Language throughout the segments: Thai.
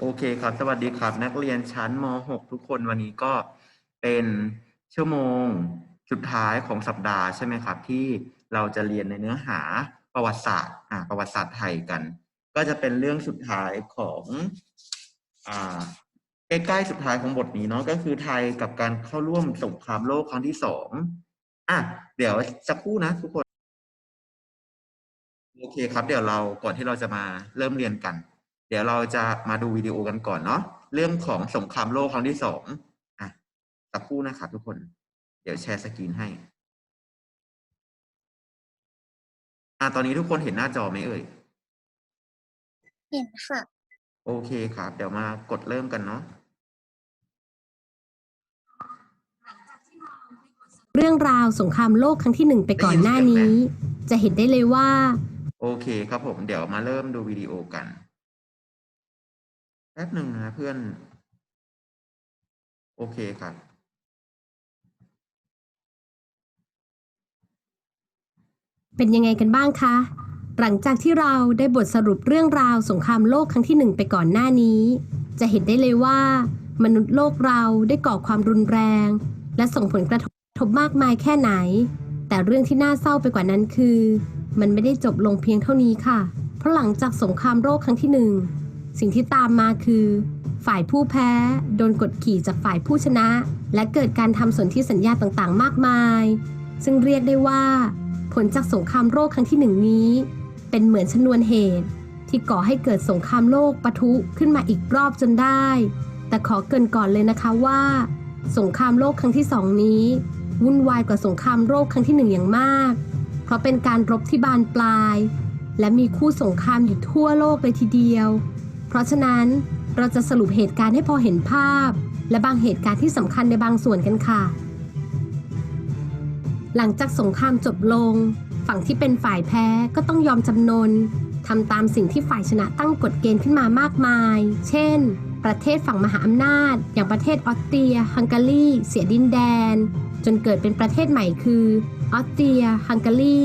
โอเคครับ สวัสดีครับ นักเรียนชั้นม .6 ทุกคนวันนี้ก็เป็นชั่วโมงสุดท้ายของสัปดาห์ใช่ไหมครับ ที่เราจะเรียนในเนื้อหาประวัติศาสตร์อ่าประวัติศาสตร์ไทยกัน ก็จะเป็นเรื่องสุดท้ายของอ่าใกล้ๆสุดท้ายของบทนี้เนาะก็คือไทยกับการเข้าร่วมสงครามโลกครั้งที่สองอะเดี๋ยวสักครู่นะทุกคน โอเคครับ เดี๋ยวเราก่อนที่เราจะมาเริ่มเรียนกัน เดี๋ยวเราจะมาดูวิดีโอกันก่อนเนาะเรื่องของสงครามโลกครั้งที่สองอะสักครู่นะครับทุกคน เดี๋ยวแชร์สกรีนให้อะตอนนี้ทุกคนเห็นหน้าจอไหมเอ่ยเห็นค่ะ โอเคครับ เดี๋ยวมากดเริ่มกันเนาะเรื่องราวสงครามโลกครั้งที่หนึ่งไปก่อนหน้านี้ จะเห็นได้เลยว่า โอเคครับผม เดี๋ยวมาเริ่มดูวิดีโอกัน แป๊บหนึ่งนะเพื่อน โอเคครับ เป็นยังไงกันบ้างคะ หลังจากที่เราได้บทสรุปเรื่องราวสงครามโลกครั้งที่หนึ่งไปก่อนหน้านี้ จะเห็นได้เลยว่า มนุษย์โลกเราได้ก่อความรุนแรง และส่งผลกระทบมากมายแค่ไหน แต่เรื่องที่น่าเศร้าไปกว่านั้นคือ มันไม่ได้จบลงเพียงเท่านี้ค่ะ เพราะหลังจากสงครามโลกครั้งที่หนึ่ง สิ่งที่ตามมาคือ ฝ่ายผู้แพ้โดนกดขี่จากฝ่ายผู้ชนะ และเกิดการทำสนธิสัญญาต่างๆ มากมาย ซึ่งเรียกได้ว่า ผลจากสงครามโลกครั้งที่หนึ่งนี้ เป็นเหมือนชนวนเหตุ ที่ก่อให้เกิดสงครามโลกปะทุขึ้นมาอีกรอบจนได้ แต่ขอเกินก่อนเลยนะคะว่า สงครามโลกครั้งที่สองนี้ วุ่นวายกว่าสงครามโลกครั้งที่หนึ่งอย่างมาก เพราะเป็นการรบที่บานปลาย และมีคู่สงครามอยู่ทั่วโลกเลยทีเดียว ราะฉะนั้นเราจะสรุปเหตุการณ์ให้พอเห็นภาพ และบางเหตุการณ์ที่สำคัญในบางส่วนกันค่ะ หลังจากสงครามจบลง ฝั่งที่เป็นฝ่ายแพ้ก็ต้องยอมจำนนทำตามสิ่งที่ฝ่ายชนะตั้งกฎเกณฑ์ขึ้นมามากมาย เช่น ประเทศฝั่งมหาอำนาจ อย่างประเทศออสเตรีย ฮังการี เสียดินแดน จนเกิดเป็นประเทศใหม่คือออสเตรีย ฮังการี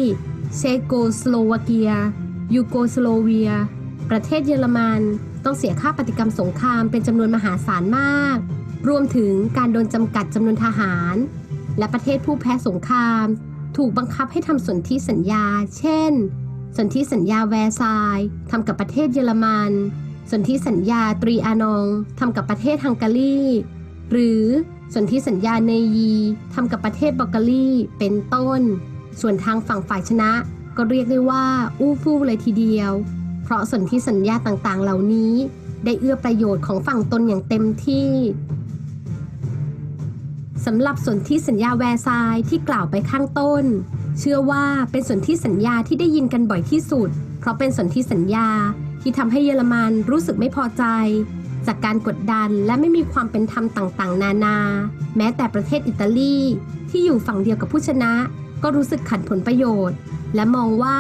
เชโกสโลวาเกีย ยูโกสโลเวีย ประเทศเยอรมัน ต้องเสียค่าปฏิกรรมสงครามเป็นจำนวนมหาศาลมาก รวมถึงการโดนจำกัดจำนวนทหาร และประเทศผู้แพ้สงคราม ถูกบังคับให้ทำสนธิสัญญา เช่น สนธิสัญญาแวร์ซายน์ทำกับประเทศเยอรมันสนธิสัญญาตรีอานองทำกับประเทศฮังการี หรือสนธิสัญญาเนยีทำกับประเทศบัลแกรีเป็นต้น ส่วนทางฝั่งฝ่ายชนะ ก็เรียกได้ว่าอู้ฟู่เลยทีเดียว ราะสนธิสัญญาต่างๆ เหล่านี้ ได้เอื้อประโยชน์ของฝั่งตนอย่างเต็มที่สำหรับสนธิสัญญาแวร์ซายที่กล่าวไปข้างต้น เชื่อว่าเป็นสนธิสัญญาที่ได้ยินกันบ่อยที่สุด เพราะเป็นสนธิสัญญาที่ทำให้เยอรมันรู้สึกไม่พอใจ จากการกดดันและไม่มีความเป็นธรรมต่างๆ นานา แม้แต่ประเทศอิตาลีที่อยู่ฝั่งเดียวกับผู้ชนะ ก็รู้สึกขัดผลประโยชน์ และมองว่า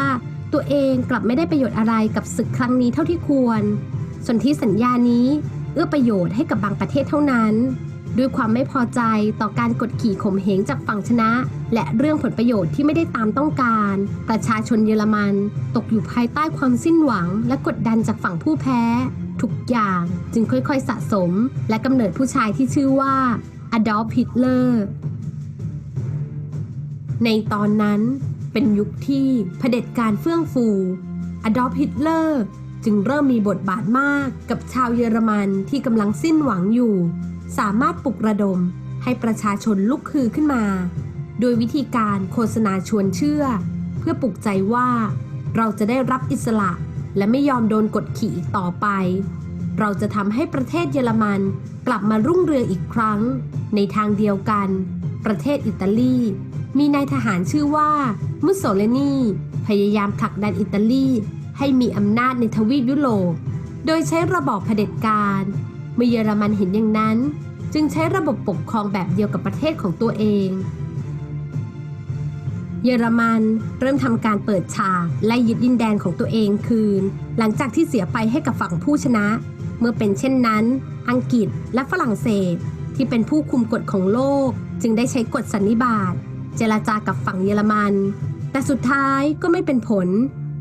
ตัวเองกลับไม่ได้ประโยชน์อะไรกับศึกครั้งนี้เท่าที่ควรสนธิสัญญานี้เอื้อประโยชน์ให้กับบางประเทศเท่านั้น ด้วยความไม่พอใจต่อการกดขี่ข่มเหงจากฝั่งชนะ และเรื่องผลประโยชน์ที่ไม่ได้ตามต้องการ ประชาชนเยอรมัน ตกอยู่ภายใต้ความสิ้นหวัง และกดดันจากฝั่งผู้แพ้ ทุกอย่างจึงค่อยๆสะสม และกำเนิดผู้ชายที่ชื่อว่าอดอล์ฟฮิตเลอร์ในตอนนั้น เป็นยุคที่เผด็จการเฟื่องฟู อดอล์ฟฮิตเลอร์จึงเริ่มมีบทบาทมากกับชาวเยอรมันที่กำลังสิ้นหวังอยู่ สามารถปลุกระดมให้ประชาชนลุกคือขึ้นมา โดยวิธีการโฆษณาชวนเชื่อ เพื่อปลุกใจว่า เราจะได้รับอิสระ และไม่ยอมโดนกดขี่อีกต่อไป เราจะทำให้ประเทศเยอรมันกลับมารุ่งเรืองอีกครั้ง ในทางเดียวกัน ประเทศอิตาลี มีนายทหารชื่อว่า มุสโสเลนีพยายามผลักดันอิตาลีให้มีอำนาจในทวีปยุโรป โดยใช้ระบอบเผด็จการเมื่อเยอรมันเห็นอย่างนั้น จึงใช้ระบบปกครองแบบเดียวกับประเทศของตัวเอง เยอรมันเริ่มทำการเปิดฉากไล่ยึดดินแดนของตัวเองคืน หลังจากที่เสียไปให้กับฝั่งผู้ชนะ เมื่อเป็นเช่นนั้น อังกฤษและฝรั่งเศสที่เป็นผู้คุมกฎของโลก จึงได้ใช้กฎสันนิบาตเจรจากับฝั่งเยอรมัน แต่สุดท้ายก็ไม่เป็นผล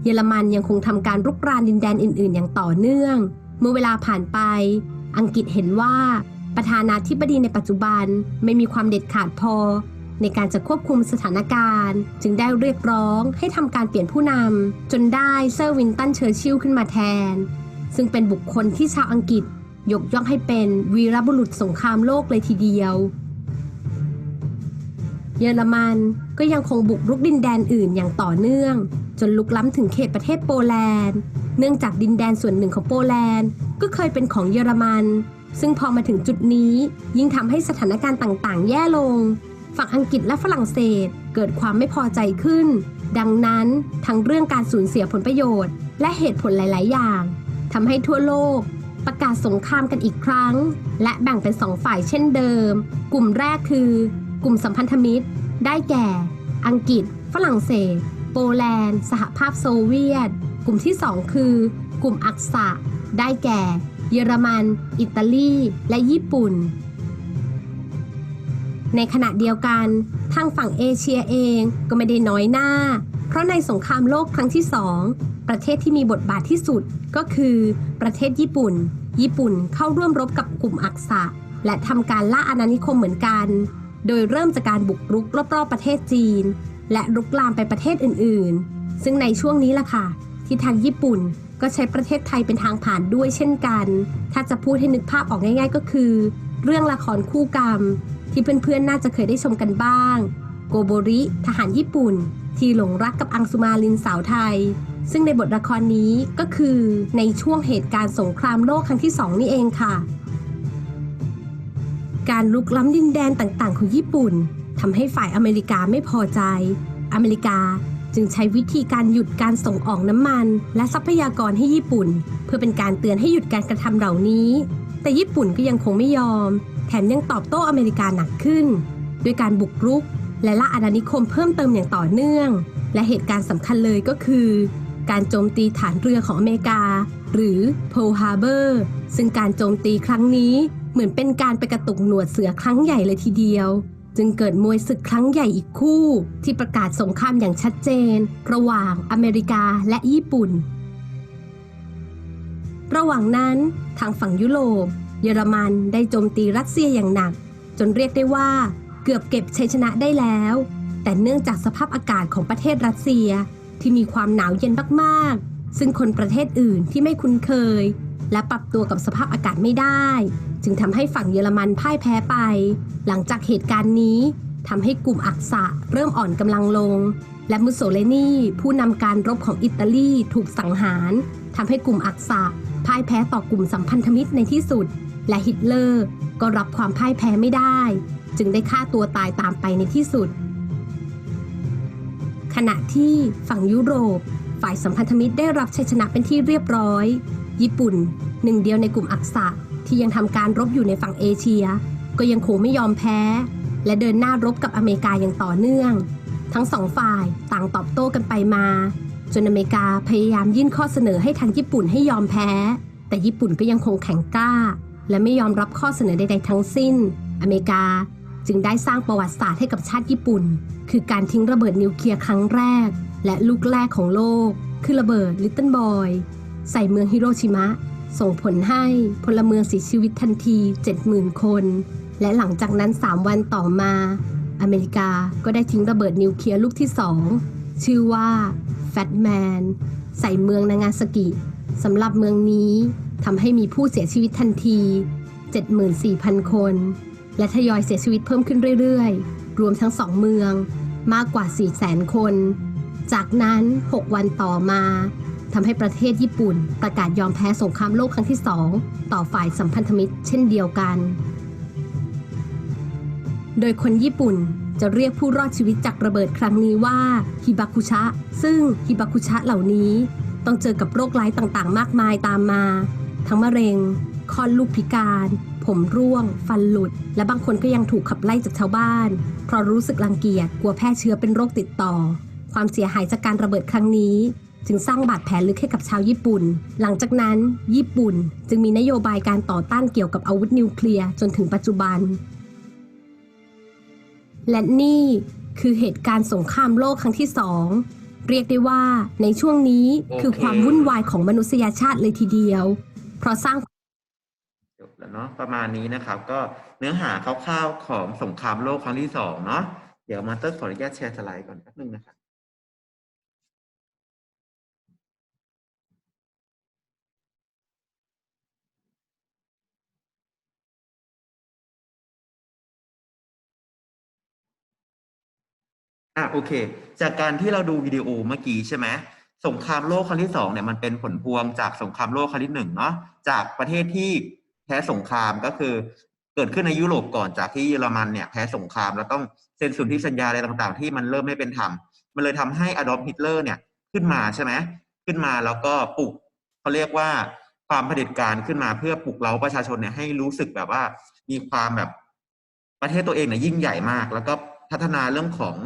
เยอรมันยังคงทำการรุกรานดินแดนอื่น ๆ อย่างต่อเนื่อง เมื่อเวลาผ่านไป อังกฤษเห็นว่าประธานาธิบดีในปัจจุบันไม่มีความเด็ดขาดพอ ในการจะควบคุมสถานการณ์ จึงได้เรียกร้องให้ทำการเปลี่ยนผู้นำจนได้เซอร์วินตันเชอร์ชิลขึ้นมาแทน ซึ่งเป็นบุคคลที่ชาวอังกฤษยกย่องให้เป็นวีรบุรุษสงครามโลกเลยทีเดียว เยอรมันก็ยังคงบุกรุกดินแดนอื่นอย่างต่อเนื่อง จนลุกล้ำถึงเขตประเทศโปแลนด์ เนื่องจากดินแดนส่วนหนึ่งของโปแลนด์ ก็เคยเป็นของเยอรมัน ซึ่งพอมาถึงจุดนี้ยิ่งทำให้สถานการณ์ต่างๆ แย่ลง ฝั่งอังกฤษและฝรั่งเศสเกิดความไม่พอใจขึ้น ดังนั้นทั้งเรื่องการสูญเสียผลประโยชน์ และเหตุผลหลาย ๆ อย่างทำให้ทั่วโลกประกาศสงครามกันอีกครั้ง และแบ่งเป็นสองฝ่ายเช่นเดิม กลุ่มแรกคือ กลุ่มสัมพันธมิตร ได้แก่ อังกฤษ ฝรั่งเศส โปแลนด์ สหภาพโซเวียต กลุ่มที่ 2 คือ กลุ่มอักษะ ได้แก่ เยอรมัน อิตาลี และญี่ปุ่น ในขณะเดียวกัน ทางฝั่งเอเชียเองก็ไม่ได้น้อยหน้า เพราะในสงครามโลกครั้งที่สองประเทศที่มีบทบาทที่สุดก็คือประเทศญี่ปุ่น ญี่ปุ่นเข้าร่วมรบกับกลุ่มอักษะ และทำการล่าอาณานิคมเหมือนกัน โดยเริ่มจากการบุกรุกรอบๆประเทศจีน และรุกลามไปประเทศอื่นๆ ซึ่งในช่วงนี้ล่ะค่ะ ที่ทางญี่ปุ่นก็ใช้ประเทศไทยเป็นทางผ่านด้วยเช่นกัน ถ้าจะพูดให้นึกภาพออกง่าย ๆ ก็คือ เรื่องละครคู่กรรม ที่เพื่อนๆ น่าจะเคยได้ชมกันบ้าง โกโบริ ทหารญี่ปุ่น ที่หลงรักกับอังสุมาลินสาวไทย ซึ่งในบทละครนี้ก็คือในช่วงเหตุการณ์สงครามโลกครั้งที่สองนี่เองค่ะ การลุกล้ำดินแดนต่างๆ ของญี่ปุ่นทำให้ฝ่ายอเมริกาไม่พอใจ อเมริกาจึงใช้วิธีการหยุดการส่งออกน้ำมัน และทรัพยากรให้ญี่ปุ่น เพื่อเป็นการเตือนให้หยุดการกระทำเหล่านี้ แต่ญี่ปุ่นก็ยังคงไม่ยอม แถมยังตอบโต้อเมริกาหนักขึ้น ด้วยการบุกรุก และล่าอาณานิคมเพิ่มเติมอย่างต่อเนื่อง และเหตุการณ์สำคัญเลยก็คือ การโจมตีฐานเรือของอเมริกา หรือ Pearl Harbor ซึ่งการโจมตีครั้งนี้ เหมือนเป็นการไปกระตุกหนวดเสือครั้งใหญ่เลยทีเดียว จึงเกิดมวยศึกครั้งใหญ่อีกคู่ ที่ประกาศสงครามอย่างชัดเจน ระหว่างอเมริกาและญี่ปุ่น ระหว่างนั้นทางฝั่งยุโรป เยอรมันได้โจมตีรัสเซียอย่างหนัก จนเรียกได้ว่าเกือบเก็บชัยชนะได้แล้ว แต่เนื่องจากสภาพอากาศของประเทศรัสเซียที่มีความหนาวเย็นมากๆ ซึ่งคนประเทศอื่นที่ไม่คุ้นเคย และปรับตัวกับสภาพอากาศไม่ได้ จึงทำให้ฝั่งเยอรมันพ่ายแพ้ไป หลังจากเหตุการณ์นี้ทำให้กลุ่มอักษะเริ่มอ่อนกำลังลง และมุสโสเลนีผู้นำการรบของอิตาลีถูกสังหารทำให้กลุ่มอักษะพ่ายแพ้ต่อกลุ่มสัมพันธมิตรในที่สุด และฮิตเลอร์ก็รับความพ่ายแพ้ไม่ได้ จึงได้ฆ่าตัวตายตามไปในที่สุด ขณะที่ฝั่งยุโรป ฝ่ายสัมพันธมิตรได้รับชัยชนะเป็นที่เรียบร้อย ญี่ปุ่น หนึ่งเดียวในกลุ่มอักษะ ที่ยังทำการรบอยู่ในฝั่งเอเชีย ก็ยังคงไม่ยอมแพ้ และเดินหน้ารบกับอเมริกาอย่างต่อเนื่อง ทั้งสองฝ่ายต่างตอบโต้กันไปมา จนอเมริกาพยายามยื่นข้อเสนอให้ทางญี่ปุ่นให้ยอมแพ้ แต่ญี่ปุ่นก็ยังคงแข็งกล้า และไม่ยอมรับข้อเสนอใดๆทั้งสิ้น อเมริกาจึงได้สร้างประวัติศาสตร์ให้กับชาติญี่ปุ่น คือการทิ้งระเบิดนิวเคลียร์ครั้งแรก และลูกแรกของโลก คือระเบิดลิตเติ้ลบอยใส่เมืองฮิโรชิมะ ส่งผลให้พลเมืองเสียชีวิตทันที 70,000 คน และหลังจากนั้น 3 วันต่อมา อเมริกาก็ได้ทิ้งระเบิดนิวเคลียร์ลูกที่ 2 ชื่อว่าแฟตแมนใส่เมืองนางาซากิสำหรับเมืองนี้ทำให้มีผู้เสียชีวิตทันที 74,000 คน และทยอยเสียชีวิตเพิ่มขึ้นเรื่อยๆ รวมทั้งสองเมืองมากกว่า 400,000 คน จากนั้น 6 วันต่อมา ทำให้ประเทศญี่ปุ่น ประกาศยอมแพ้สงครามโลกครั้งที่ 2 ต่อฝ่ายสัมพันธมิตร เช่นเดียวกัน โดยคนญี่ปุ่นจะเรียกผู้รอดชีวิตจากระเบิดครั้งนี้ว่าฮิบาคุชะ ซึ่งฮิบาคุชะเหล่านี้ ต้องเจอกับโรคร้ายต่างๆ มากมายตามมา ทั้งมะเร็งคลอดลูกพิการ ผมร่วง ฟันหลุด และบางคนก็ยังถูกขับไล่จากชาวบ้าน เพราะรู้สึกรังเกียจกลัวแพร่เชื้อเป็นโรคติดต่อ ความเสียหายจากการระเบิดครั้งนี้ จึงสร้างบาดแผลลึกให้กับชาวญี่ปุ่น หลังจากนั้น ญี่ปุ่นจึงมีนโยบายการต่อต้านเกี่ยวกับอาวุธนิวเคลียร์จนถึงปัจจุบัน และนี่คือเหตุการณ์สงครามโลกครั้งที่สองเรียกได้ว่าในช่วงนี้คคือความวุ่นวายของมนุษยชาติเลยทีเดียว เพราะสร้างจบแล้วเนาะประมาณนี้นะครับ ก็เนื้อหาคร่าวๆของสงครามโลกครั้งที่สองเนาะเดี๋ยวมาเตอร์ขออนุญาตแชร์สไลด์ก่อนแป๊บนึงนะครับ อะโอเค จากการที่เราดูวิดีโอเมื่อกี้ใช่ไหมสงครามโลกครั้งที่สองเนี่ยมันเป็นผลพวงจากสงครามโลกครั้งที่หนึ่งเนาะจากประเทศที่แพ้สงครามก็คือเกิดขึ้นในยุโรปก่อนจากที่เยอรมันเนี่ยแพ้สงครามแล้วต้องเซ็นสนธิสัญญาอะไรต่างๆ ที่มันเริ่มไม่เป็นธรรมมันเลยทำให้อดอล์ฟฮิตเลอร์เนี่ยขึ้นมาใช่ไหมขึ้นมาแล้วก็ปลุกเขาเรียกว่าความเผด็จการขึ้นมาเพื่อปลุกเราประชาชนเนี่ยให้รู้สึกแบบว่ามีความแบบประเทศตัวเองเนี่ยยิ่งใหญ่มาก แล้วก็ พัฒนาเรื่องของ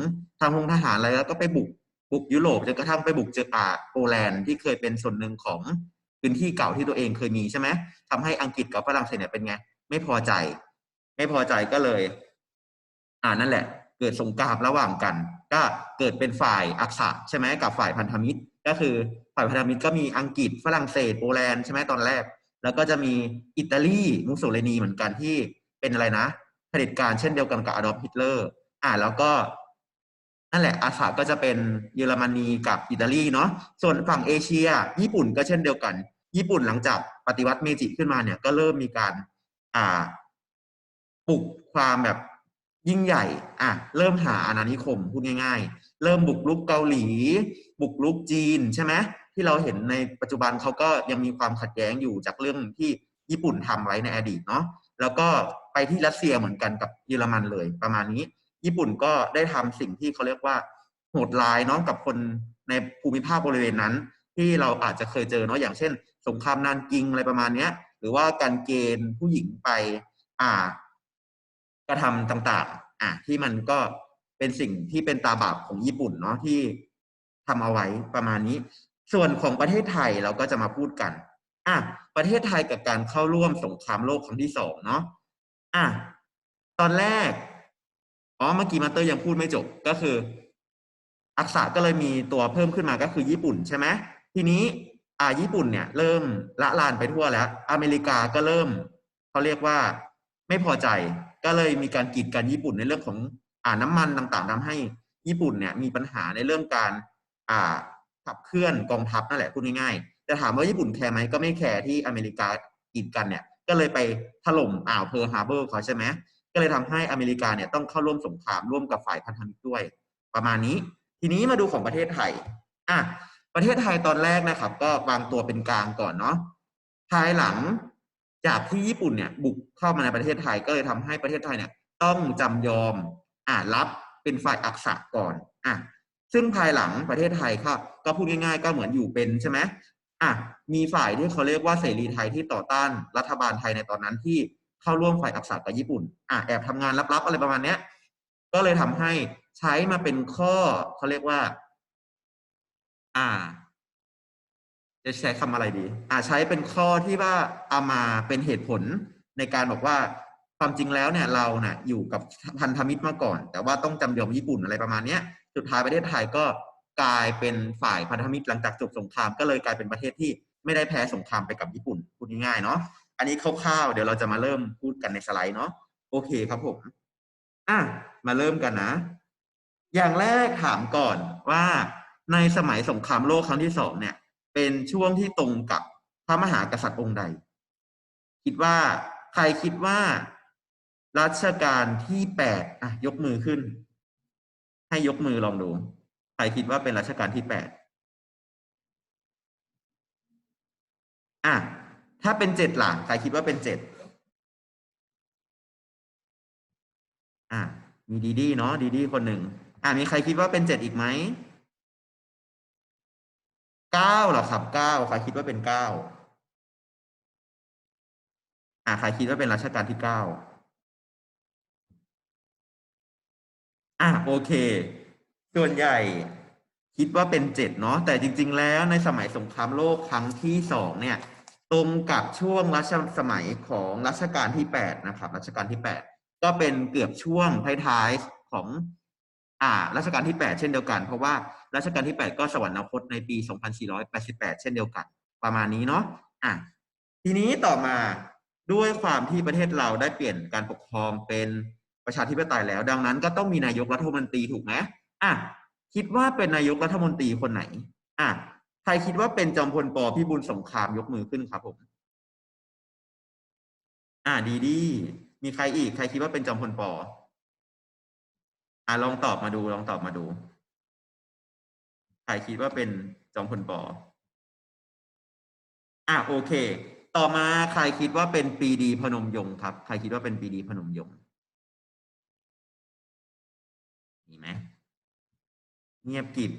ทางพงทหารอะไรแล้วก็ไปบุกบุกยุโรปจนกระทั่งไปบุกเจอป่าโปแลนด์ที่เคยเป็นส่วนหนึ่งของพื้นที่เก่าที่ตัวเองเคยมีใช่ไหมทำให้อังกฤษกับฝรั่งเศสเนี่ยเป็นไง ไม่พอใจ ไม่พอใจก็เลย อ่านั่นแหละ เกิดสงครามระหว่างกัน ก็เกิดเป็นฝ่ายอักษะใช่ไหมกับฝ่ายพันธมิตร ก็คือฝ่ายพันธมิตรก็มีอังกฤษฝรั่งเศสโปแลนด์ใช่ไหมตอนแรก แล้วก็จะมีอิตาลีมุสโสลินีเหมือนกันที่เป็นอะไรนะเผด็จการเช่นเดียวกันกับอดอล์ฟฮิตเลอร์ อ่าแล้วก็นั่นแหละอาสาก็จะเป็นเยอรมนีกับอิตาลีเนาะส่วนฝั่งเอเชีย ญี่ปุ่นก็เช่นเดียวกัน ญี่ปุ่นหลังจากปฏิวัติเมจิขึ้นมาเนี่ยก็เริ่มมีการอ่าปลุกความแบบยิ่งใหญ่อะเริ่มหาอาณานิคมพูดง่าย ๆ เริ่มบุกรุกเกาหลี บุกรุกจีนใช่ไหมที่เราเห็นในปัจจุบันเขาก็ยังมีความขัดแย้งอยู่จากเรื่องที่ญี่ปุ่นทำไว้ในอดีตเนาะแล้วก็ไปที่รัสเซียเหมือนกันกับเยอรมันเลยประมาณนี้ ญี่ปุ่นก็ได้ทำสิ่งที่เขาเรียกว่าโหดร้ายเนาะกับคนในภูมิภาคบริเวณนั้น ที่เราอาจจะเคยเจอเนาะอย่างเช่น สงครามนานกิงอะไรประมาณเนี้ย หรือว่าการเกณฑ์ผู้หญิงไป อ่ากระทำต่างๆ อะที่มันก็เป็นสิ่งที่เป็นตาบาปของญี่ปุ่นเนาะที่ทำเอาไว้ประมาณนี้ ส่วนของประเทศไทยเราก็จะมาพูดกัน อะประเทศไทยกับการเข้าร่วมสงครามโลกครั้งที่สองเนาะอะตอนแรก อ๋อเมื่อกี้มาเตอร์ยังพูดไม่จบก็คือ อักษะก็เลยมีตัวเพิ่มขึ้นมาก็คือญี่ปุ่นใช่ไหมทีนี้อ่าญี่ปุ่นเนี่ย เริ่มละลานไปทั่วแล้ว อเมริกาก็เริ่มเขาเรียกว่าไม่พอใจก็เลยมีการกีดกันญี่ปุ่นในเรื่องของอ่าน้ำมันต่างๆทำให้ญี่ปุ่นเนี่ยมีปัญหาในเรื่องการอ่าขับเคลื่อนกองทัพนั่นแหละพูดง่ายๆแต่ถามว่าญี่ปุ่นแคร์ไหมก็ไม่แคร์ที่อเมริกากีดกันเนี่ย ก็เลยไปถล่มอ่าวเพิร์ฮาร์เบอร์เขาใช่ไหม ก็เลยทำให้อเมริกาเนี่ยต้องเข้าร่วมสงครามร่วมกับฝ่ายพันธมิตรด้วย ประมาณนี้ ทีนี้มาดูของประเทศไทยอะประเทศไทยตอนแรกนะครับ ก็วางตัวเป็นกลางก่อนเนาะภายหลังจากที่ญี่ปุ่นเนี่ย บุกเข้ามาในประเทศไทยก็เลยทำให้ประเทศไทยเนี่ย ต้องจำยอมอ่ารับเป็นฝ่ายอักษะก่อนอะซึ่งภายหลังประเทศไทยก็ก็พูดง่าย ๆ ก็เหมือนอยู่เป็นใช่ไหมอะมีฝ่ายที่เขาเรียกว่าเสรีไทยที่ต่อต้านรัฐบาลไทยในตอนนั้นที่ เข้าร่วมฝ่ายอักษะกับญี่ปุ่นอะแอบทำงานลับๆอะไรประมาณเนี้ย ก็เลยทำให้ใช้มาเป็นข้อเขาเรียกว่า อ่า จะใช้คำอะไรดี อ่าใช้เป็นข้อที่ว่าเอามาเป็นเหตุผลในการบอกว่าความจริงแล้วเนี่ยเราเนี่ยอยู่กับพันธมิตรมาก่อน แต่ว่าต้องจำยอมญี่ปุ่นอะไรประมาณเนี้ยสุดท้ายประเทศไทยก็กลายเป็นฝ่ายพันธมิตรหลังจากจบสงคราม ก็เลยกลายเป็นประเทศที่ไม่ได้แพ้สงครามไปกับญี่ปุ่นพูดง่ายๆเนาะ นนี้คร่าวๆเดี๋ยวเราจะมาเริ่มพูดกันในสไลด์เนาะโอเคครับผม อะมาเริ่มกันนะ อย่างแรกถามก่อนว่าในสมัยสงครามโลกครั้งที่สองเนี่ย เป็นช่วงที่ตรงกับพระมหากษัตริย์องค์ใด คิดว่าใครคิดว่ารัชกาลที่แปดอะยกมือขึ้น ให้ยกมือลองดู ใครคิดว่าเป็นรัชกาลที่แปดอะ ถ้าเป็นเจ็ดหลังใครคิดว่าเป็นเจ็ดอะมีดีดีเนาะดีดีคนหนึ่งอะมีใครคิดว่าเป็นเจ็ดอีกไหมเก้าหรอครับเก้าใครคิดว่าเป็นเก้าอะใครคิดว่าเป็นรัชกาลที่เก้าอะโอเค ส่วนใหญ่คิดว่าเป็นเจ็ดเนาะแต่จริง ๆ แล้วในสมัยสงครามโลกครั้งที่สองเนี่ย ตรงกับช่วงรัชสมัยของรัชกาลที่แปดนะครับรัชกาลที่แปดก็เป็นเกือบช่วงท้ายๆของอ่ารัชกาลที่แปดเช่นเดียวกัน เพราะว่ารัชกาลที่แปดก็สวรรคตในปี 2488 เช่นเดียวกัน ประมาณนี้เนาะอะทีนี้ต่อมาด้วยความที่ประเทศเราได้เปลี่ยนการปกครองเป็นประชาธิปไตยแล้ว ดังนั้นก็ต้องมีนายกรัฐมนตรีถูกไหมอะคิดว่าเป็นนายกรัฐมนตรีคนไหนอะ ใครคิดว่าเป็นจอมพลปพิบูลสงครามยกมือขึ้นครับผม อะดีดีมีใครอีก ใครคิดว่าเป็นจอมพลปอะลองตอบมาดู ลองตอบมาดู ใครคิดว่าเป็นจอมพลปอะโอเค ต่อมาใครคิดว่าเป็นปีดีพนมยงค์ครับ ใครคิดว่าเป็นปีดีพนมยงค์มีไหมเงียบกิบ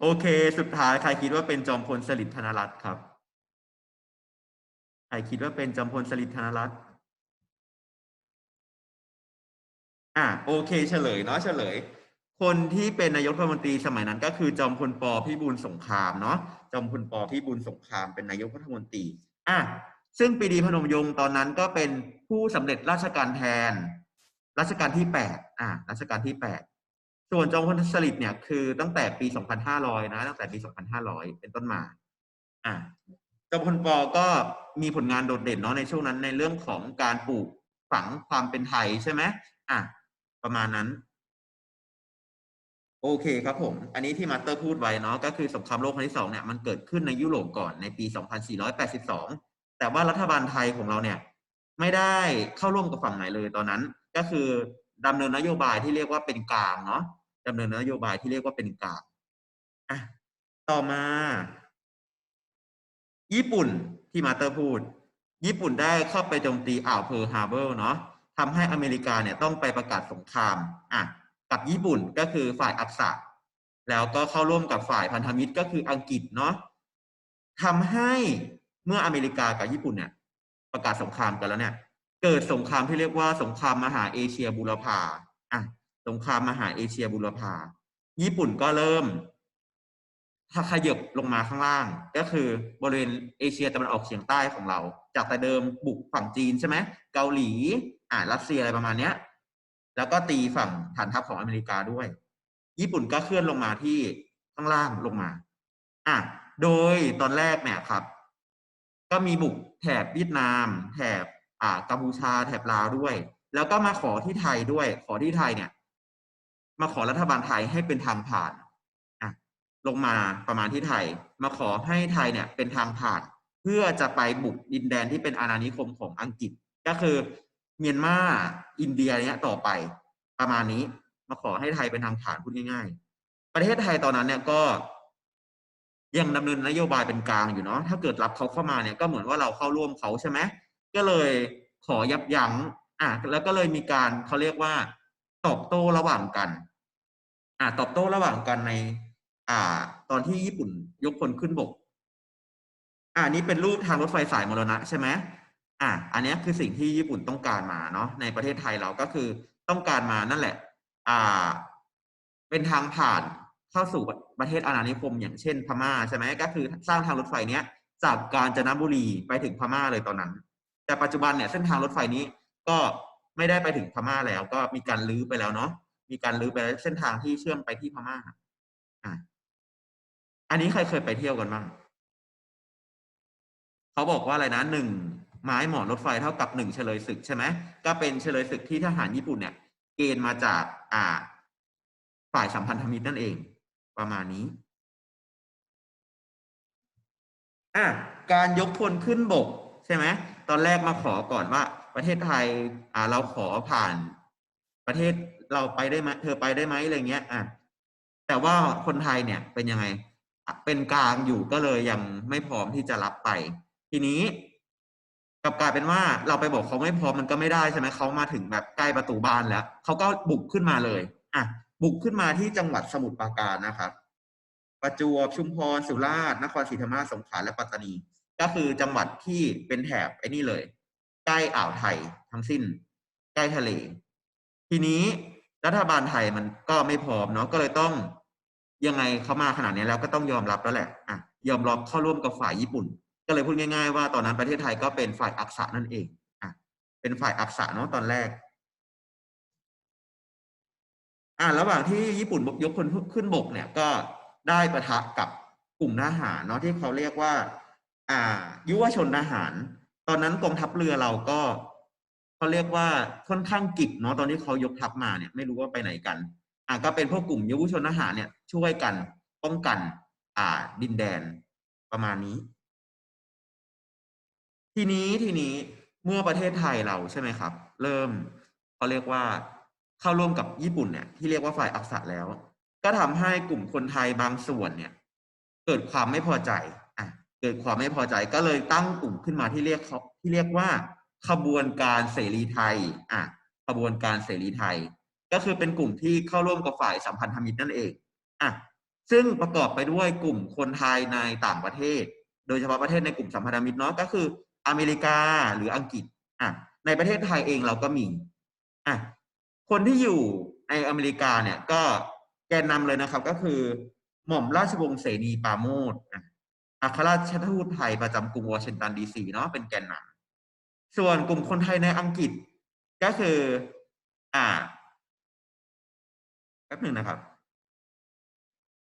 โอเค สุดท้ายใครคิดว่าเป็นจอมพลสฤษดิ์ธนรัตน์ครับ ใครคิดว่าเป็นจอมพลสฤษดิ์ธนรัตน์อะโอเค เฉลยเนาะเฉลย คนที่เป็นนายกรัฐมนตรีสมัยนั้นก็คือจอมพลปพิบูลสงครามเนาะจอมพลปพิบูลสงครามเป็นนายกรัฐมนตรีอะซึ่งปีดีพนมยงค์ตอนนั้นก็เป็นผู้สำเร็จราชการแทนรัชกาลที่แปดอะรัชกาลที่แปด ส่วนจอมพลสฤษดิ์เนี่ยคือตั้งแต่ปีสองพันะ ตั้งแต่ปีสองพันห้าร้อยเป็นต้นมา อะจอมพลปอก็มีผลงานโดดเด่นเนาะในช่วงนั้นในเรื่องของการปลูกฝังความเป็นไทยใช่ไหมอะ ประมาณนั้น โอเคครับผม อันนี้ที่มาสเตอร์พูดไว้เนาะก็คือสงครามโลกครั้งที่สองเนี่ยมันเกิดขึ้นในยุโรปก่อนในปี 2482 แต่ว่ารัฐบาลไทยของเราเนี่ย ไม่ได้เข้าร่วมกับฝั่งไหนเลยตอนนั้น ก็คือดำเนินนโยบายที่เรียกว่าเป็นกลางเนาะ ดำเนินนโยบายที่เรียกว่าเป็นกลางอะต่อมา ญี่ปุ่นที่มาเตอร์พูด ญี่ปุ่นได้เข้าไปโจมตีอ่าวเพิร์ฮาร์เบอร์เนาะทำให้อเมริกาเนี่ยต้องไปประกาศสงครามอะกับญี่ปุ่นก็คือฝ่ายอักษะแล้วก็เข้าร่วมกับฝ่ายพันธมิตรก็คืออังกฤษเนาะทำให้เมื่ออเมริกากับญี่ปุ่นเนี่ยประกาศสงครามกันแล้วเนี่ย เกิดสงครามที่เรียกว่าสงครามมหาเอเชียบูรพาอะ สงครามมหาเอเชียบูรพา ญี่ปุ่นก็เริ่มถ้าขยับลงมาข้างล่าง ก็คือบริเวณเอเชียตะวันออกเฉียงใต้ของเรา จากแต่เดิมบุกฝั่งจีนใช่ไหมเกาหลี อ่ารัสเซียอะไรประมาณเนี้ย แล้วก็ตีฝั่งฐานทัพของอเมริกาด้วย ญี่ปุ่นก็เคลื่อนลงมาที่ข้างล่างลงมา อะโดยตอนแรกเนี่ยครับ ก็มีบุกแถบเวียดนาม แถบอ่ากัมพูชาแถบลาวด้วย แล้วก็มาขอที่ไทยด้วย ขอที่ไทยเนี่ย มาขอรัฐบาลไทยให้เป็นทางผ่านอะลงมาประมาณที่ไทย มาขอให้ไทยเนี่ยเป็นทางผ่าน เพื่อจะไปบุกดินแดนที่เป็นอาณานิคมของอังกฤษ ก็คือเมียนมาอินเดียเนี้ยต่อไปประมาณนี้ มาขอให้ไทยเป็นทางผ่านพูดง่าย ๆ ประเทศไทยตอนนั้นเนี่ยก็ยังดำเนินนโยบายเป็นกลางอยู่เนาะถ้าเกิดรับเขาเข้ามาเนี่ยก็เหมือนว่าเราเข้าร่วมเขาใช่ไหมก็เลยขอยับยั้งอะแล้วก็เลยมีการเขาเรียกว่าตอบโต้ระหว่างกัน อะตอบโต้ระหว่างกันใน อ่า ตอนที่ญี่ปุ่นยกพลขึ้นบก อ่านี้เป็นรูปทางรถไฟสายมรณะใช่ไหมอะอันนี้คือสิ่งที่ญี่ปุ่นต้องการมาเนาะในประเทศไทยเราก็คือต้องการมานั่นแหละ อ่า เป็นทางผ่านเข้าสู่ประเทศอาณานิคม อย่างเช่นพม่าใช่ไหมก็คือสร้างทางรถไฟเนี้ยจากกาญจนบุรีไปถึงพม่าเลยตอนนั้น แต่ปัจจุบันเนี่ยเส้นทางรถไฟนี้ก็ไม่ได้ไปถึงพม่าแล้วก็มีการลื้อไปแล้วเนาะ มีการลื้อไปเส้นทางที่เชื่อมไปที่พม่าอะอันนี้ใครเคยไปเที่ยวกันบ้างเขาบอกว่าอะไรนะหนึ่งไม้หมอนรถไฟเท่ากับหนึ่งเฉลยศึกใช่ไหมก็เป็นเฉลยศึกที่ทหารญี่ปุ่นเนี่ย เกณฑ์มาจากอ่า ฝ่ายสัมพันธมิตรนั่นเอง ประมาณนี้อะการยกพลขึ้นบกใช่ไหมตอนแรกมาขอก่อนว่า ประเทศไทยอ่าเราขอผ่านประเทศ เราไปได้ไหมเธอไปได้ไหมอะไรเงี้ยอะแต่ว่าคนไทยเนี่ยเป็นยังไง เป็นกลางอยู่ก็เลยยังไม่พร้อมที่จะรับไป ทีนี้กลับกลายเป็นว่าเราไปบอกเขาไม่พร้อมมันก็ไม่ได้ใช่ไหมเขามาถึงแบบใกล้ประตูบ้านแล้วเขาก็บุกขึ้นมาเลยอะบุกขึ้นมาที่จังหวัดสมุทรปราการนะครับประจวบชุมพรสุราษฎร์นครศรีธรรมราชสงขลาและปัตตานี ก็คือจังหวัดที่เป็นแถบไอ้นี่เลย ใกล้อ่าวไทยทั้งสิ้น ใกล้ทะเล ทีนี้ รัฐบาลไทยมันก็ไม่พร้อมเนาะก็เลยต้องยังไงเขามาขนาดนี้แล้วก็ต้องยอมรับแล้วแหละอะยอมรับเข้าร่วมกับฝ่ายญี่ปุ่น ก็เลยพูดง่าย ๆ ว่าตอนนั้นประเทศไทยก็เป็นฝ่ายอักษะนั่นเองอะเป็นฝ่ายอักษะเนาะตอนแรกอ่าระหว่างที่ญี่ปุ่นยกพลขึ้นบกเนี่ยก็ได้ประทะกับกลุ่มทหารเนาะที่เขาเรียกว่า อ่า ยุวชนทหาร ตอนนั้นกองทัพเรือเราก็ เขาเรียกว่าค่อนข้างกิจเนาะตอนที่เขายกทัพมาเนี่ยไม่รู้ว่าไปไหนกันอ่าก็เป็นพวกกลุ่มยุวชนทหารเนี่ยช่วยกันป้องกัน อ่า ดินแดนประมาณนี้ ทีนี้ทีนี้เมื่อประเทศไทยเราใช่ไหมครับ เริ่มเขาเรียกว่าเข้าร่วมกับญี่ปุ่นเนี่ยที่เรียกว่าฝ่ายอักษะแล้ว ก็ทำให้กลุ่มคนไทยบางส่วนเนี่ย เกิดความไม่พอใจอะเกิดความไม่พอใจก็เลยตั้งกลุ่มขึ้นมาที่เรียกเขาที่เรียกว่า ขบวนการเสรีไทยอะขบวนการเสรีไทย ก็คือเป็นกลุ่มที่เข้าร่วมกับฝ่ายสัมพันธมิตรนั่นเองอะซึ่งประกอบไปด้วยกลุ่มคนไทยในต่างประเทศ โดยเฉพาะประเทศในกลุ่มสัมพันธมิตรเนาะก็คืออเมริกาหรืออังกฤษอะในประเทศไทยเองเราก็มีอะคนที่อยู่ในอเมริกาเนี่ยก็แกนนำเลยนะครับก็คือหม่อมราชวงศ์เสนีปาโมทอะอัครราชทูตไทยประจำกรุงวอชิงตันดีซีเนาะเป็นแกนนำ ส่วนกลุ่มคนไทยในอังกฤษก็คือ อ่าแป๊บหนึ่งนะครับ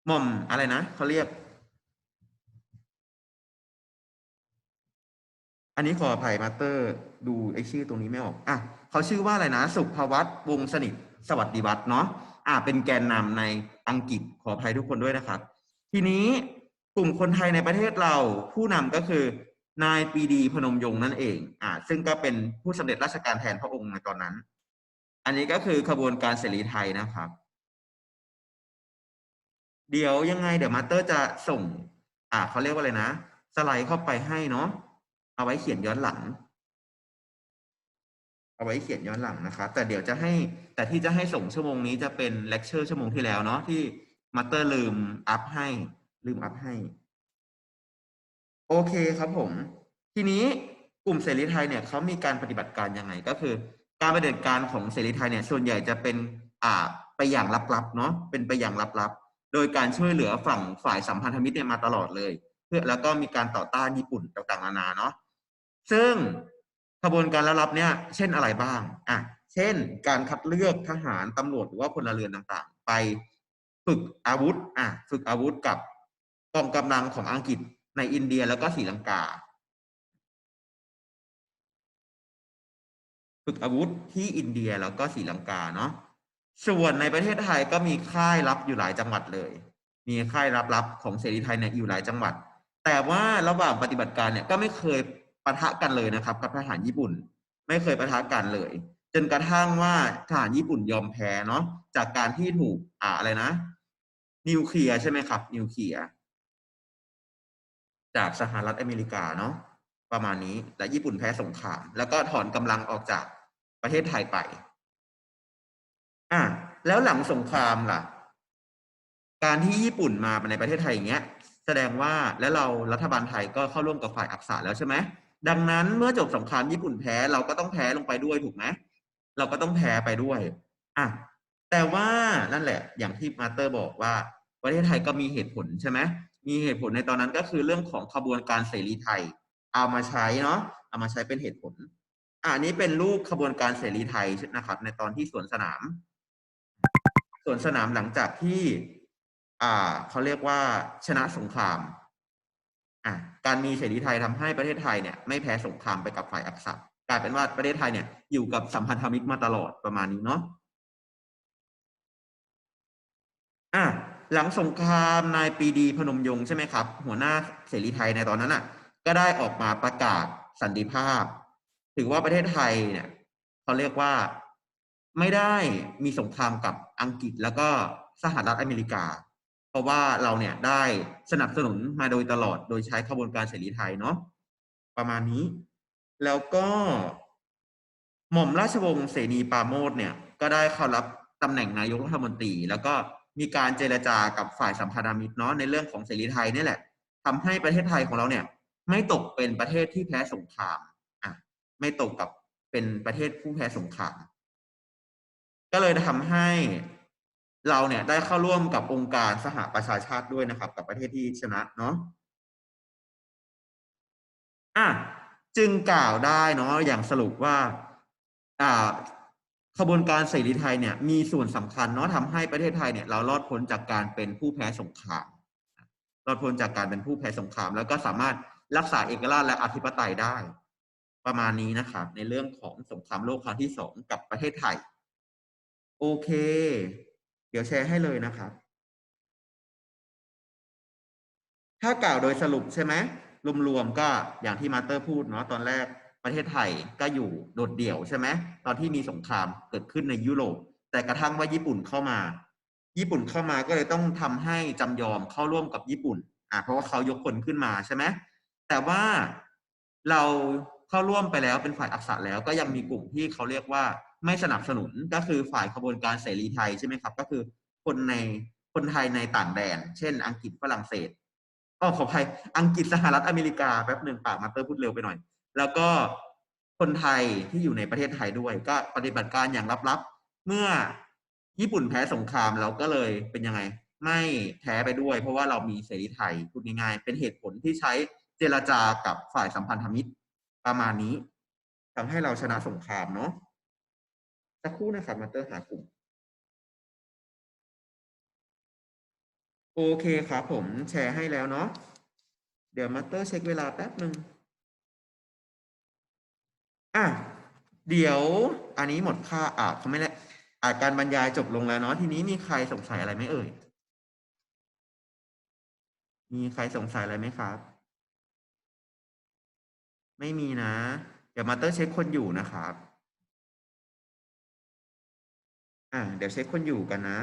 หม่อมอะไรนะเขาเรียก อันนี้ขออภัยมาสเตอร์ ดูไอชื่อตรงนี้ไม่ออก อะเขาชื่อว่าอะไรนะ สุภวัตวงสนิท สวัสดิวัฒน์เนาะอ่าเป็นแกนนำในอังกฤษขออภัยทุกคนด้วยนะครับ ทีนี้กลุ่มคนไทยในประเทศเราผู้นำก็คือ นายปีดีพนมยงค์นั่นเองอ่าซึ่งก็เป็นผู้สำเร็จราชการแทนพระองค์ในตอนนั้น อันนี้ก็คือขบวนการเสรีไทยนะครับ เดี๋ยวยังไงเดี๋ยวมาสเตอร์จะส่ง อ่าเขาเรียกว่าอะไรนะ สไลด์เข้าไปให้เนาะเอาไว้เขียนย้อนหลัง เอาไว้เขียนย้อนหลังนะครับแต่เดี๋ยวจะให้แต่ที่จะให้ส่งชั่วโมงนี้จะเป็นเลคเชอร์ชั่วโมงที่แล้วเนาะที่มาสเตอร์ลืมอัพให้ลืมอัพให้ โอเคครับผม ทีนี้กลุ่มเสรีไทยเนี่ยเขามีการปฏิบัติการยังไงก็คือ การปฏิบัติการของเสรีไทยเนี่ยส่วนใหญ่จะเป็นอ่าไปอย่างลับๆเนาะเป็นไปอย่างลับๆ โดยการช่วยเหลือฝั่งฝ่ายสัมพันธมิตรเนี่ยมาตลอดเลย เพื่อแล้วก็มีการต่อต้านญี่ปุ่นต่างๆนานาเนาะซึ่งขบวนการลับๆเนี่ยเช่นอะไรบ้างอะเช่น การคัดเลือกทหารตำรวจหรือว่าพลเรือนต่างๆ ไปฝึกอาวุธอะฝึกอาวุธกับกองกำลังของอังกฤษ ในอินเดียแล้วก็ศรีลังกา ฝึกอาวุธที่อินเดียแล้วก็ศรีลังกาเนาะส่วนในประเทศไทยก็มีค่ายลับอยู่หลายจังหวัดเลย มีค่ายลับๆของเสรีไทยเนี่ยอยู่หลายจังหวัด แต่ว่าระหว่างปฏิบัติการเนี่ยก็ไม่เคยปะทะกันเลยนะครับ กับทหารญี่ปุ่น ไม่เคยปะทะกันเลย จนกระทั่งว่าทหารญี่ปุ่นยอมแพ้เนาะจากการที่ถูกอ่าอะไรนะ นิวเคลียร์ใช่ไหมครับ นิวเคลียร์ จากสหรัฐอเมริกาเนาะประมาณนี้และญี่ปุ่นแพ้สงคราม แล้วก็ถอนกำลังออกจากประเทศไทยไป อะแล้วหลังสงครามล่ะ การที่ญี่ปุ่นมาในประเทศไทยอย่างเงี้ย แสดงว่าแล้วเรารัฐบาลไทยก็เข้าร่วมกับฝ่ายอักษะแล้วใช่ไหมดังนั้นเมื่อจบสงครามญี่ปุ่นแพ้เราก็ต้องแพ้ลงไปด้วยถูกไหมเราก็ต้องแพ้ไปด้วยอะแต่ว่านั่นแหละ อย่างที่มาสเตอร์บอกว่า ประเทศไทยก็มีเหตุผลใช่ไหม มีเหตุผลในตอนนั้นก็คือเรื่องของขบวนการเสรีไทย เอามาใช้เนาะเอามาใช้เป็นเหตุผลอ่านี้เป็นรูปขบวนการเสรีไทยนะครับ ในตอนที่สวนสนามสวนสนามหลังจากที่ อ่าเขาเรียกว่าชนะสงครามอะการมีเสรีไทยทำให้ประเทศไทยเนี่ยไม่แพ้สงครามไปกับฝ่ายอักษะกลายเป็นว่าประเทศไทยเนี่ยอยู่กับสัมพันธมิตรมาตลอดประมาณนี้เนาะอะ หลังสงครามนายปีดีพนมยงค์ใช่ไหมครับ หัวหน้าเสรีไทยในตอนนั้นอะ ก็ได้ออกมาประกาศสันติภาพ ถือว่าประเทศไทยเนี่ยเขาเรียกว่าไม่ได้มีสงครามกับอังกฤษแล้วก็สหรัฐอเมริกา เพราะว่าเราเนี่ยได้สนับสนุนมาโดยตลอดโดยใช้ขบวนการเสรีไทยเนาะประมาณนี้ แล้วก็หม่อมราชวงศ์เสนีปาโมทเนี่ย ก็ได้เข้ารับตำแหน่งนายกรัฐมนตรี แล้วก็ มีการเจรจากับฝ่ายสัมพันธมิตรเนาะในเรื่องของเสรีไทยนี่แหละทำให้ประเทศไทยของเราเนี่ย ไม่ตกเป็นประเทศที่แพ้สงครามอะไม่ตกกับเป็นประเทศผู้แพ้สงคราม ก็เลยทำให้เราเนี่ยได้เข้าร่วมกับองค์การสหประชาชาติด้วยนะครับ กับประเทศที่ชนะเนาะอะจึงกล่าวได้เนาะอย่างสรุปว่า อ่า ขบวนการเสรีไทยเนี่ยมีส่วนสำคัญเนาะทำให้ประเทศไทยเนี่ยเรารอดพ้นจากการเป็นผู้แพ้สงคราม รอดพ้นจากการเป็นผู้แพ้สงคราม แล้วก็สามารถรักษาเอกราชและอธิปไตยได้ ประมาณนี้นะครับในเรื่องของสงครามโลกครั้งที่สองกับประเทศไทย โอเค เดี๋ยวแชร์ให้เลยนะครับ ถ้ากล่าวโดยสรุปใช่ไหมรวมๆก็อย่างที่มาสเตอร์พูดเนาะตอนแรก ประเทศไทยก็อยู่โดดเดี่ยวใช่ไหมตอนที่มีสงครามเกิดขึ้นในยุโรป แต่กระทั่งว่าญี่ปุ่นเข้ามา ญี่ปุ่นเข้ามาก็เลยต้องทำให้จำยอมเข้าร่วมกับญี่ปุ่นอ่าเพราะว่าเขายกคนขึ้นมาใช่ไหมแต่ว่าเราเข้าร่วมไปแล้วเป็นฝ่ายอักษะแล้วก็ยังมีกลุ่มที่เขาเรียกว่าไม่สนับสนุนก็คือฝ่ายขบวนการเสรีไทยใช่ไหมครับ ก็คือคนในคนไทยในต่างแดน เช่น อังกฤษฝรั่งเศสก็ขออภัยอังกฤษสหรัฐอเมริกาแป๊บหนึ่งปากมาเตอร์พูดเร็วไปหน่อย แล้วก็คนไทยที่อยู่ในประเทศไทยด้วย ก็ปฏิบัติการอย่างลับๆ เมื่อญี่ปุ่นแพ้สงครามเราก็เลยเป็นยังไง ไม่แพ้ไปด้วย เพราะว่าเรามีเสรีไทยพูดง่ายๆเป็นเหตุผลที่ใช้เจรจากับฝ่ายสัมพันธมิตรประมาณนี้ทำให้เราชนะสงครามเนาะสักครู่นะครับมาเตอร์หากลุ่มโอเคครับผมแชร์ให้แล้วเนาะเดี๋ยวมาเตอร์เช็คเวลาแป๊บหนึ่ง อะเดี๋ยวอันนี้หมดค่าอ่าเขาไม่ได้อาการบรรยายจบลงแล้วเนาะทีนี้มีใครสงสัยอะไรไหมเอ่ย มีใครสงสัยอะไรไหมครับ ไม่มีนะ เดี๋ยวมาเตอร์เช็คคนอยู่นะครับ อ่า เดี๋ยวเช็คคนอยู่กันนะ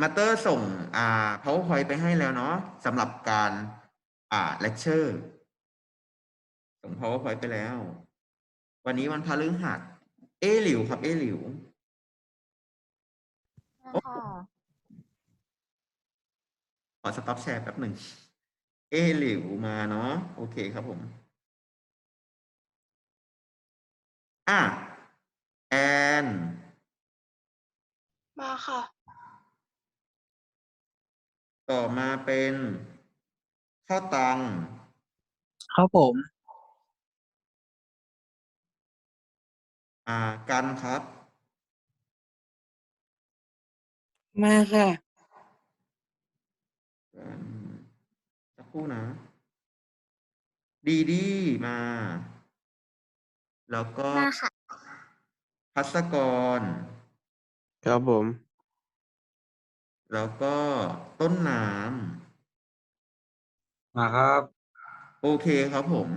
มาเตอร์ส่งอ่า powerpoint ไปให้แล้วเนาะสำหรับการอ่า lecture ส่ง powerpoint ไปแล้ว วันนี้วันพฤหัส เอหลิวครับ เอหลิว ค่ะ ขอสต็อปแชร์แป๊บหนึ่ง เอหลิวมาเนาะ โอเคครับผม อะ แอน มาค่ะ ต่อมาเป็น ข้าวตัง ครับผม อ่า กันครับ มาค่ะ กันสักครู่นะ ดีดีมา แล้วก็มาค่ะ พัสกร ครับผม แล้วก็ต้นน้มาครับำโอเคครับผม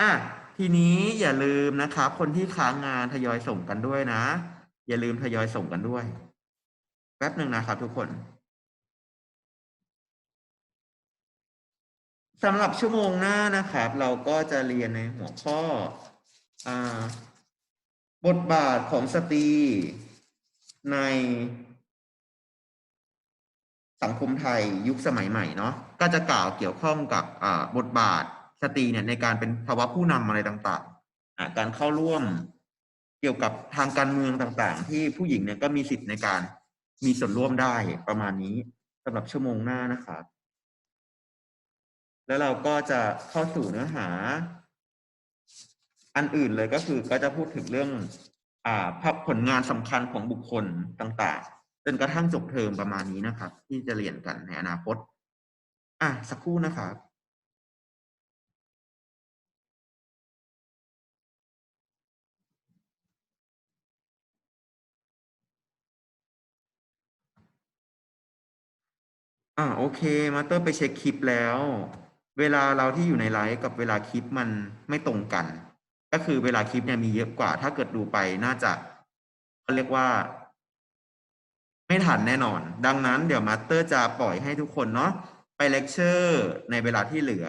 อะ ทีนี้อย่าลืมนะครับ คนที่ค้างงานทยอยส่งกันด้วยนะ อย่าลืมทยอยส่งกันด้วย แป๊บหนึ่งนะครับทุกคนสำหรับชั่วโมงหน้านะครับ เราก็จะเรียนในหัวข้ออบทบาทของสตรีในสังคมไทยยุคสมัยใหม่เนาะก็จะกล่าวเกี่ยวข้องกับบทบาท สตรีเนี่ยในการเป็นภาวะผู้นำอะไรต่างๆ การเข้าร่วมเกี่ยวกับทางการเมืองต่างๆ ที่ผู้หญิงเนี่ยก็มีสิทธิ์ในการมีส่วนร่วมได้ประมาณนี้สำหรับชั่วโมงหน้านะครับแล้วเราก็จะเข้าสู่เนื้อหา อันอื่นเลยก็คือก็จะพูดถึงเรื่อง อ่าภาพผลงานสำคัญของบุคคลต่างๆจนกระทั่งจบเทอมประมาณนี้นะครับ ที่จะเรียนกันในอนาคต อะสักครู่นะครับ อ่าโอเค มาสเตอร์ไปเช็คคลิปแล้ว เวลาเราที่อยู่ในไลฟ์กับเวลาคลิปมันไม่ตรงกัน ก็คือเวลาคลิปเนี่ยมีเยอะกว่า ถ้าเกิดดูไปน่าจะเขาเรียกว่า ไม่ทันแน่นอน ดังนั้นเดี๋ยวมาสเตอร์จะปล่อยให้ทุกคนเนาะไปเลคเชอร์ในเวลาที่เหลือ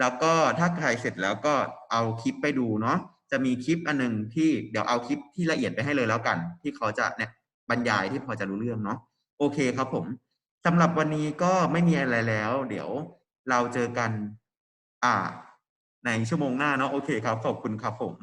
แล้วก็ถ้าใครเสร็จแล้วก็เอาคลิปไปดูเนาะจะมีคลิปอันหนึงที่เดี๋ยวเอาคลิปที่ละเอียดไปให้เลยแล้วกัน ที่เขาจะเนี่ยบรรยายที่พอจะรู้เรื่องเนาะโอเคครับผม สำหรับวันนี้ก็ไม่มีอะไรแล้ว เดี๋ยวเราเจอกัน อ่า ในชั่วโมงหน้าเนาะโอเคครับ ขอบคุณครับผม